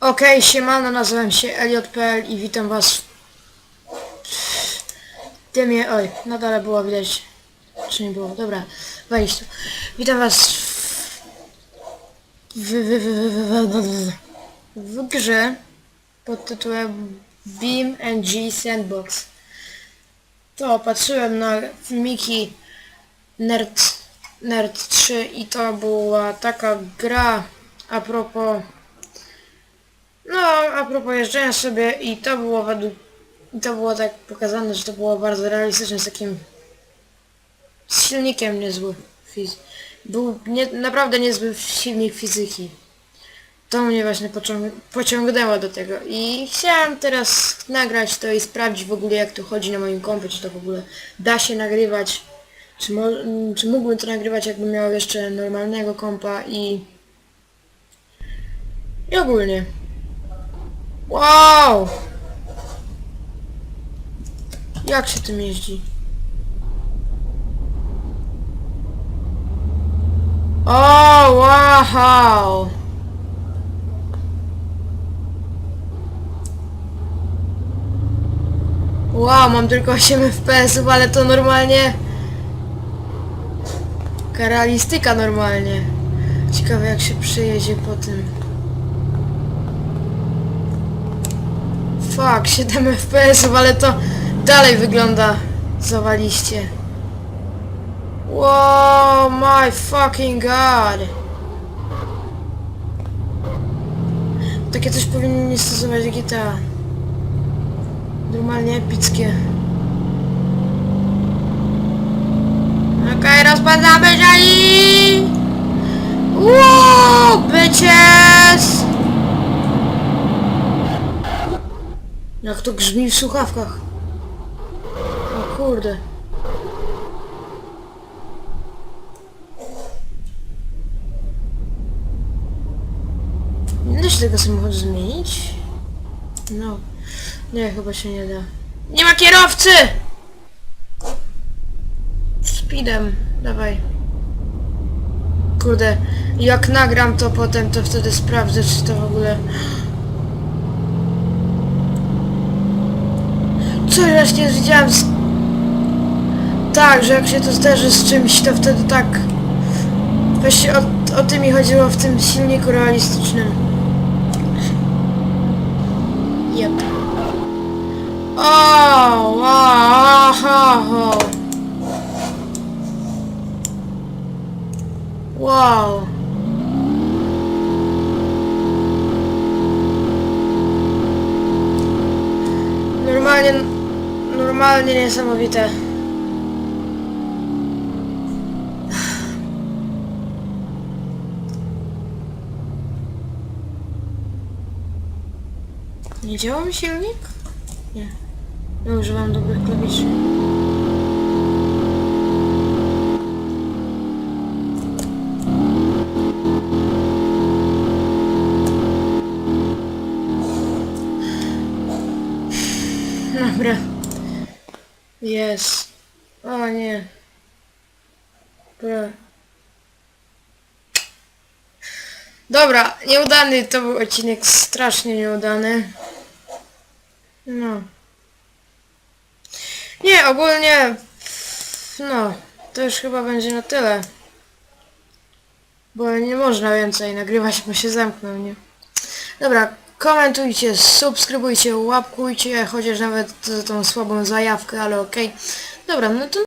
Okej, siemano, nazywam się Eliot.pl i witam was w dymie... Oj, na dole było widać, czy nie było, dobra, wejść tu. Witam was w, w, w, w, w, w, grze pod tytułem Beam G Sandbox. To patrzyłem na filmiki Nerd, Nerd 3 i to była taka gra a propos no, a propos jeżdżenia sobie i to było według... i to było tak pokazane, że to było bardzo realistyczne z takim... z silnikiem niezły fiz... Był nie, naprawdę niezły silnik fizyki. To mnie właśnie pociąg... pociągnęło do tego i chciałem teraz nagrać to i sprawdzić w ogóle jak to chodzi na moim kompie, czy to w ogóle da się nagrywać, czy, mo... czy mógłbym to nagrywać jakbym miał jeszcze normalnego kompa i... i ogólnie. Wow! Jak się tym jeździ? O, wow! Wow, mam tylko 8 FPS-ów, ale to normalnie... Karalistyka normalnie. Ciekawe jak się przejedzie po tym. Fuck, 7 FPS-ów, ale to dalej wygląda zawaliście. Wow, my fucking god. Takie coś powinni stosować GTA. Normalnie epickie. Okej, rozpędzamy się i... Wow, bitches! Jak to grzmi w słuchawkach. O kurde. Nie da się tego samochodu zmienić? No. Nie, chyba się nie da. Nie ma kierowcy! Speedem, dawaj. Kurde, jak nagram to potem, to wtedy sprawdzę, czy to w ogóle... Co ja właśnie widziałem z... Tak, że jak się to zderzy z czymś, to wtedy tak... Właśnie o, o tym mi chodziło w tym silniku realistycznym. Yep. O, wow, wow, wow. Normalnie, normalnie niesamowite. Nie działa mi silnik? Nie. Nie używam dobrych klawiszy. Dobra. Jest. O nie. Bra. Dobra, nieudany to był odcinek strasznie nieudany. No. Nie, ogólnie... No, to już chyba będzie na tyle. Bo nie można więcej nagrywać, bo się zamknął, nie? Dobra, komentujcie, subskrybujcie, łapkujcie, chociaż nawet tą słabą zajawkę, ale okej. Dobra, no to